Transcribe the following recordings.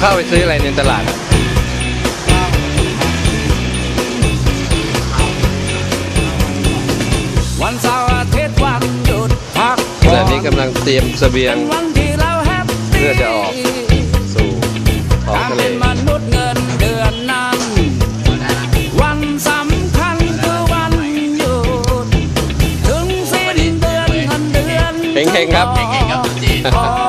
เข้าไปซื้ออะไรในตลาดอะวันเสาร์อาทิตย์วันหยุดพักขณะนี้กำลังเตรียมเสบียงเป็นวันที่เราแฮปปี้เพื่อจะออกสู่ท้องการทะเลเป็นมนุษย์เงินเดือนนั้น วันสำคัญคือวันหยุด ถึงสิ้นเดือนเงินเดือน เฮงๆครับออกแล้ว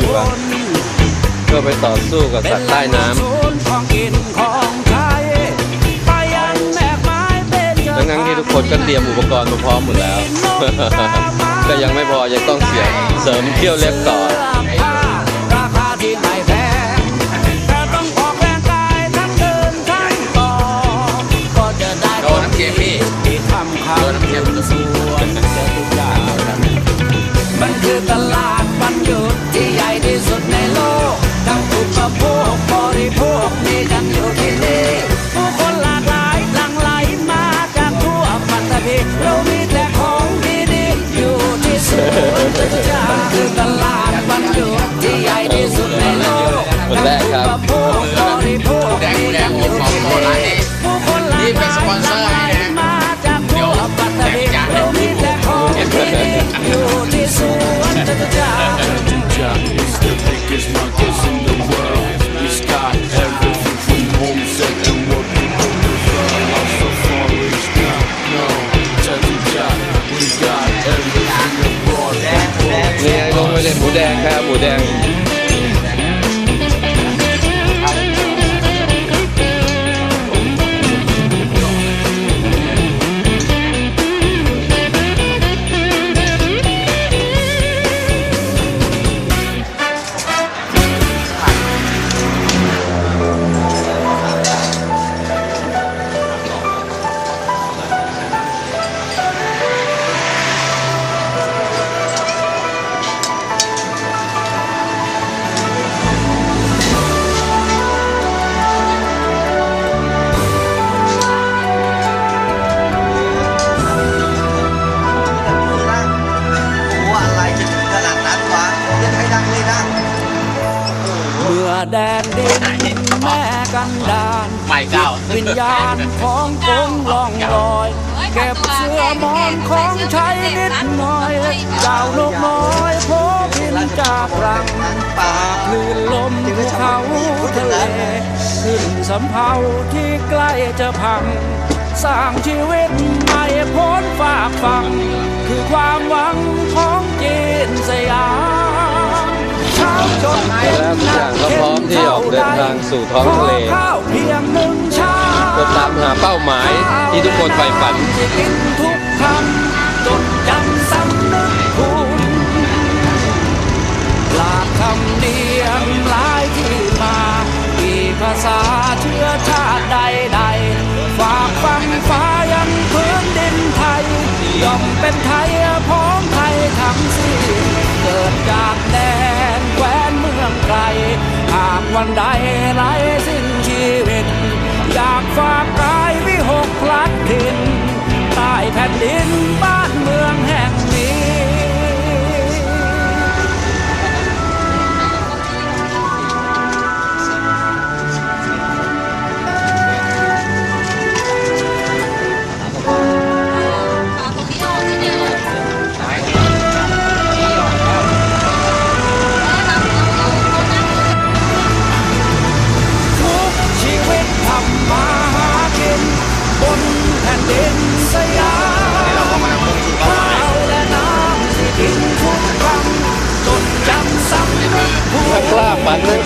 อยู่อะเพื่อไปต่อสู้กับสัตว์ใต้น้ำของกินของใช้ไปยันแมกไม้เป็นเจ้าทั้งนั้นที่ทุกคนก็เตรียมอุปกรณ์มาพร้อมหมดแล้วก็ยังไม่พอยังต้องเสียเสริมเขี้ยวเล็บต่อ ทั้งอุปโภคบริโภคมีกันอยู่ที่นี่ผู้คนหลากหลายหลั่งไหลมาจากทั่วปัตตภีเรามีแต่ของดีๆอยู่ที่สวนจตุจักรมันคือตลาดวันหยุดที่ใหญ่ที่สุดในโลกคนแรกครับทั้งอุปโภคบริโภคมีกันอยู่ที่นี่ผู้คนหลากหลายนี่เป็นสปอนเซอร์ แดนดินแม่กันดานไม่เก้าวิญญาณของกงล่องลอย เก็บเสื้อมอนของใช้นิดหน่อยเจ้านกน้อยโผบินจากรังปากคลื่นลมภูเขาทะเลขึ้นสำเภาที่ใกล้จะพัง สร้างชีวิตใหม่พ้นฝากฟัง คือความหวังของจีนสยามเช้าจน แล้วทุกอย่างก็พร้อมที่ออกเดินทางสู่ท้องทะเลข้าวเพียงหนึ่งชามเพื่อตามหาเป้าหมายที่ทุกคนใฝ่ฝันที่กินทุกคำจดจำสำนึกคุณหลากคำเนียมหลายที่มากี่ภาษาเชื้อชาติใดๆฝากฟังฟ้ายังพื้นดินไทยย่อมเป็นไทย วันใดไรสิ้นชีวิต อยากฝากกายวิหกพลัดดินใต้แผ่นดินบ้าน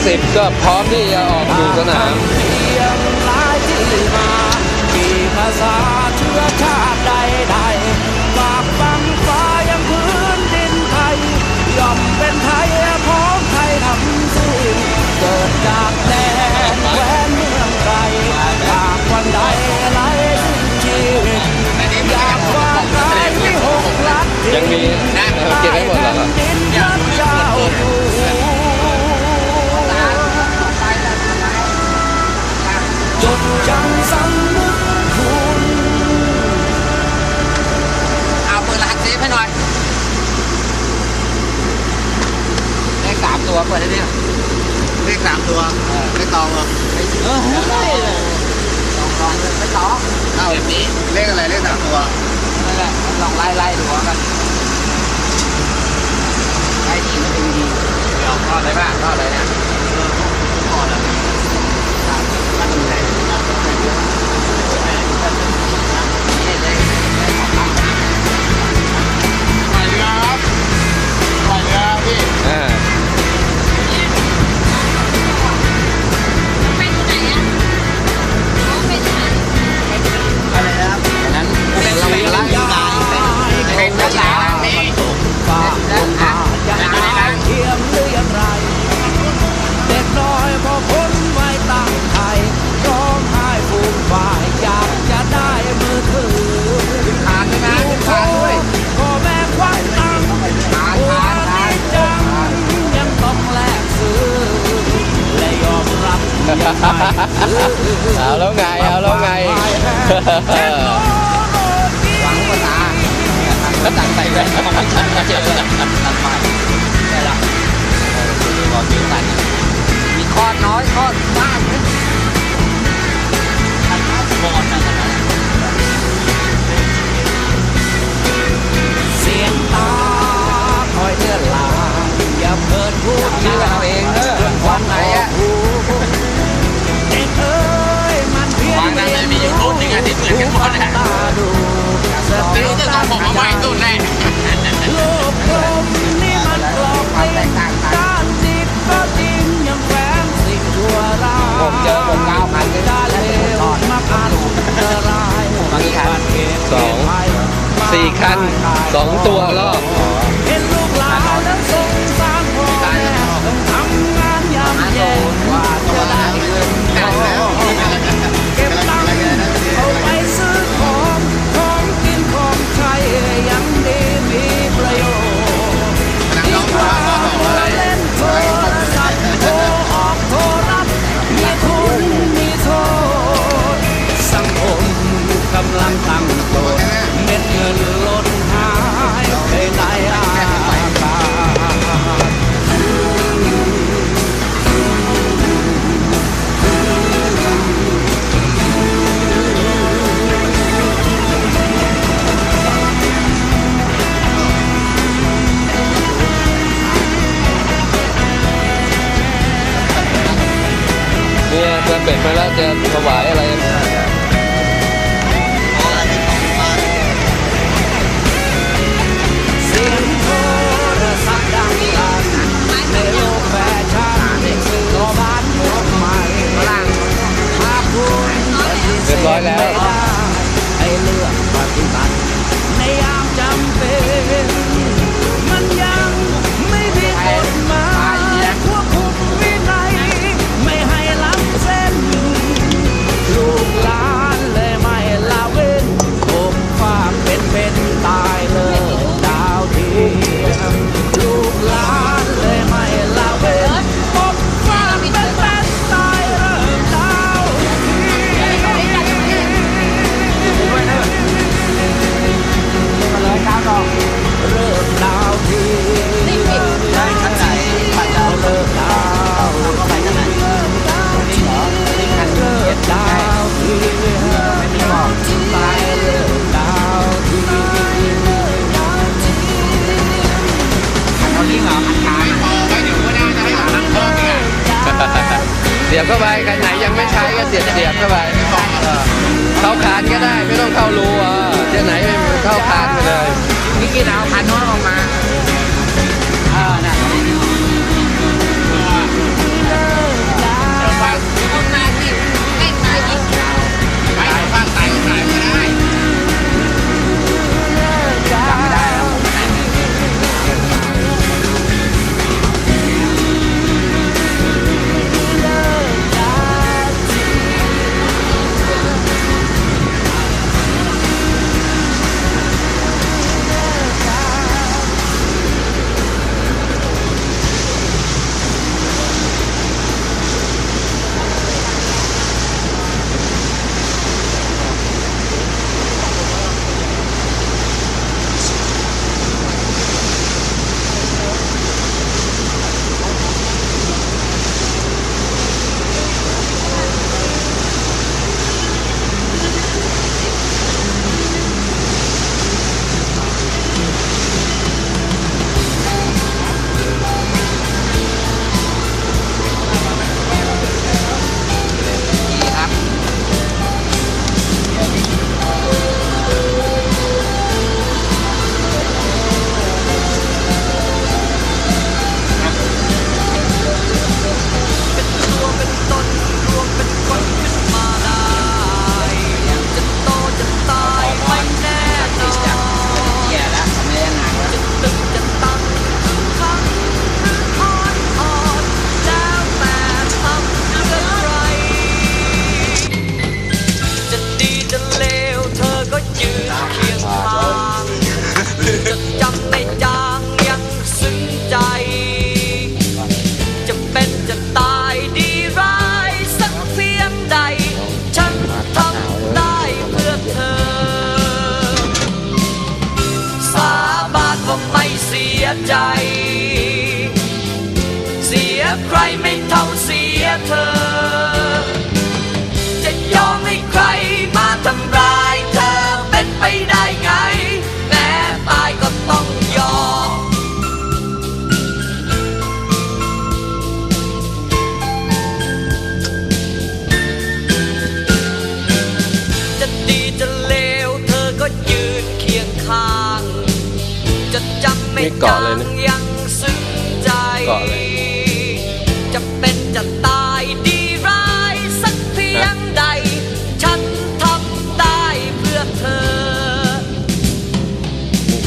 60 ก็พร้อมที่จะออกสู่สนามภาษาเชื้อชาติใดๆฝากบังฟ้ายังพื้นดินไทยยอมเป็นไทยพร้อมไทยทำสิ้นเกิดจากแดนแหวนเมืองไกลหากว้าใจที่หกลัดยังมี เปิดไเนี่ยเลขสามตัวไม่ตองหรอเออลองตองไม่ตองเอาแบบนี้เลขอะไรเลขสามตัวนั่นแหละลองไล่ไล่ดูกันไล่ดีไม่ดีเดี๋ยวรอดได้ป่ะรอดเลยนะ เอาแล้วไง เอาแล้วไงหวังภาษาก็ตังใส่เลยมันไม่ชัดเจนเลยตัดไปได้ละดูก่อนดูตัดมีข้อน้อยข้อบ้างนะบอลนะเสียงตาคอยเลื่อนลาอย่าเพิ่นพูดนะ กันหมดจะต้องผเอาไว้ตู้ไนมเจอผมเก้นเลยตอนมาพันสองสี่คันสองตัวรอบ เกิเป็ดไปแล้วจะถวายอะไรเบร้อยแล้ว กี้เราพันน้องออกมา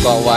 เกาะห